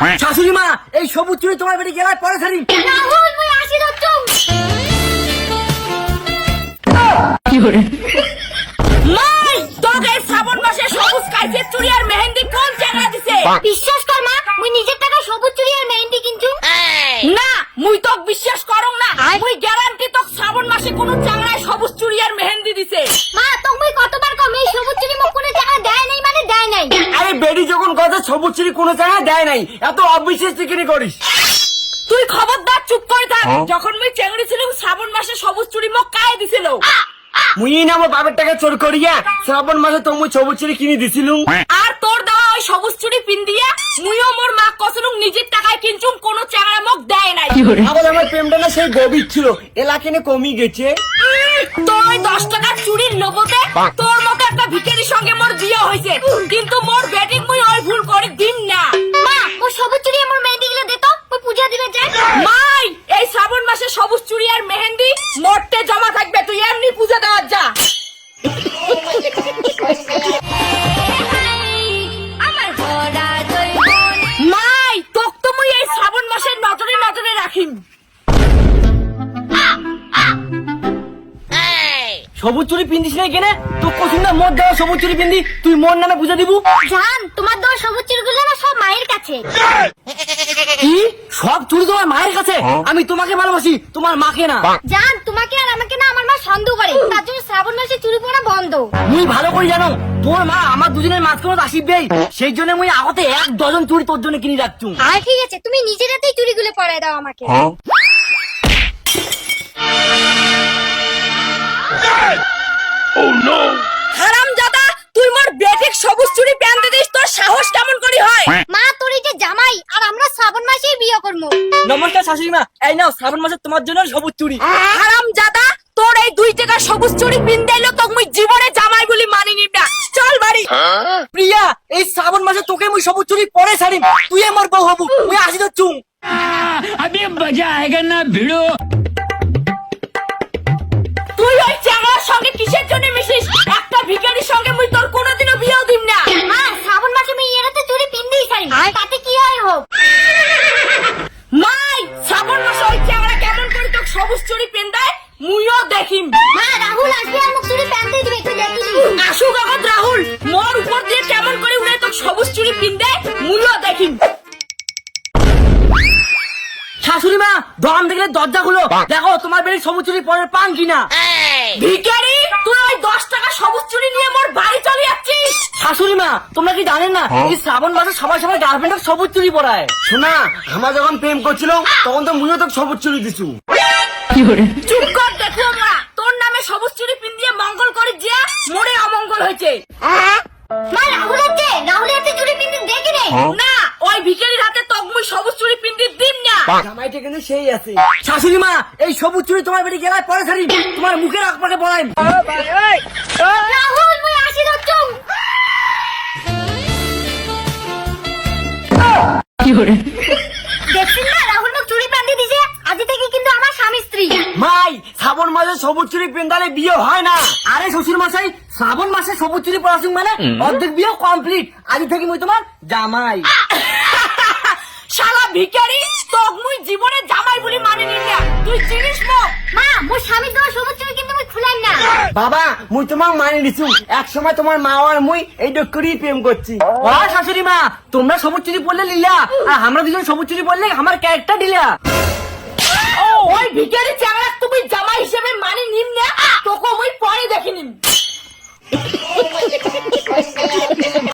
শাশুড়ি মা এই সবুজ চুড়ি তোমার বাড়ি গেলার পরে ছাড়ি। রাহুল মুই আসি দচ্ছুম মাই তোকে শ্রাবণ মাসে সবুজ আর মেহেন্দি কোন দিছে? বিশ্বাস কর মা মুই নিজের টাকা সবুজ আর মেহেন্দি না মুই তো বিশ্বাস করং না। মুই গ্যারান্টি তো শ্রাবণ মাসে কোন চাংড়ায় সবুজ চুড়ি আর মেহেন্দি দিছে মা তো মুই কতবার কম এই সবুজ চুড়ি মোক কোনো টাকা দেয় নাই মানে দেয় নাই আরে বেডি যখন কথা কোনো জায়গায় দেয় নাই। এত অবিশ্বাস টিকিনি করিস। তুই খবরদার চুপ করে থাক। যখন মুই চেংড়ি ছিলাম শ্রাবণ মাসে সবুজ চুড়ি মোক কায়ে দিছিল। মুই না আমার বাবার টাকা চোর করিয়া শ্রাবণ মাসে তুমি সবুজ চুড়ি কিনে দিছিলুম আর তোর দেওয়া ওই সবুজ চুড়ি পিন দিয়া মুইও মোর মা কসলুম নিজের টাকায় কিনছুম কোন চাংড়া মোক দেয় নাই। আবার আমার প্রেমটা না সেই গভীর ছিল। এলাকিনে কমই গেছে। তোর ওই দশ টাকার চুড়ির লোভতে তোর মতো একটা ভিখারির সঙ্গে মোর বিয়ে হয়েছে। কিন্তু মোর মাই তোক তো মুই এই শ্রাবণ মাসের নজরে নজরে রাখিম। সবুজ চুড়ি পিন্দিস না কেনে? তোর কসুম না মোর দেওয়া সবুজ চুড়ি পিন্দি তুই মোর নামে বুঝে দিবু? জান তোমার দেওয়া সবুজ চুড়ি গুলো না সব মায়ের কাছে। কি? সব চুড়ি তোমার মায়ের কাছে? আমি তোমাকে ভালোবাসি তোমার মাকে না। জান তোমাকে আর আমাকে না সন্দেহ করে। তার জন্য শ্রাবণ মাসে চুরি বন্ধ। মুই ভালো করে জানো? তোর মা আমার দুজনের মাঝখানে আসিবে সেই জন্য মুই আগতে এক ডজন চুড়ি তোর জন্য কিনে রাখছু। আর ঠিক আছে তুমি নিজের হাতেই পরায় দাও আমাকে। হারাম জাদা তুই মোর বেটিক সবুজ প্যান্ট দিস তোর সাহস কেমন করি হয়? মা তোর এই যে জামাই আর আমরা শ্রাবণ মাসেই বিয়ে করব। নমস্কার শাশুড়ি মা। এই নাও শ্রাবণ মাসে তোমার জন্য সবুজ চুরি। হারাম জাদা দুই টাকা সবুজ চুরি পিন্দাইলো তো মুই জীবনে জামাই বলি মানি নিব না। চল বাড়ি। হ্যাঁ? প্রিয়া এই শ্রাবণ মাসে তোকে মুই সবুজ চুরি পরে ছাড়িম তুই আমার বউ হবু মুই আসি তো চুম। আমি না ভিড়ো। তুই ওই সঙ্গে কিসের জন্য মিশিস? একটা ভিখারির সঙ্গে মুই তোর কোনোদিনও বিয়েও দিম না। শ্রাবণ মাসে মুই এরাতে চুরি পিন্দেই ছাড়িম তাতে কি হয় হোক? মাই শ্রাবণ মাসে ওই চ্যাংড়া কেমন করে তোকে সবুজ চুরি পিন্দায়? মুইও দেখিম। মা রাহুল আসবে আর মুখ চুড়ি প্যান্ট দিবে একটু দেখে। আসুক আগত রাহুল মোর উপর দিয়ে কেমন করে উড়ে তোর সবুজ চুড়ি পিন দেয় মুইও দেখিম। শাশুড়ি মা দম দেখলে দরজা খুলো। দেখো তোমার বেড়ে সবুজ চুড়ি পরে পান কিনা? ভিখারি তুই ওই দশ টাকা সবুজ চুড়ি নিয়ে মোর বাড়ি চলে যাচ্ছিস? শাশুড়ি মা তোমরা কি জানেন না এই শ্রাবণ মাসে সবাই সবাই গার্লফ্রেন্ড সবুজ চুড়ি পরায়। শোনা আমার যখন প্রেম করছিল তখন তো মুইও তো সবুজ চুড়ি দিছু। চুপ কর দেখো আমরা তোর নামে সবুজ চুড়ি পিন দিয়ে মঙ্গল করে যে মোরে অমঙ্গল হয়েছে। মা রাহুল হাতে রাহুল চুড়ি দেখে না। ওই ভিখারির হাতে তক সবুজ চুড়ি পিন দিয়ে দিম না জামাইটা কিন্তু সেই আছে। শাশুড়ি মা এই সবুজ চুরি তোমার বেড়ে গেলায় পরে ছাড়ি। তোমার মুখের আকপাকে বলাই শ্রাবণ মাসে সবুজ চুড়ি পেন্দালে বিয়ে হয় না। আরে শ্বশুর মাসাই শ্রাবণ মাসে সবুজ চুড়ি পড়াশুন মানে অর্ধেক বিয়ে কমপ্লিট আজ থেকে মুই তোমার জামাই। শালা ভিখারি তক মুই জীবনে জামাই বলি মানে না। তুই চিনিস মো মা মোর স্বামীর দেওয়া সবুজ চুড়ি কিন্তু মুই খুলাম না বাবা মুই তোমার মানে নিছু। এক সময় তোমার মা আর মুই এই ডক্করই প্রেম করছি। ও শাশুড়ি মা তোমরা সবুজ চুরি পড়লে লিলা আর আমরা দুজন সবুজ চুরি পড়লে আমার ক্যারেক্টার দিলা ও ওই ভিখারি চ্যাংড়া আমি মানি নিম না? তোকে ওই পরে দেখে নিম।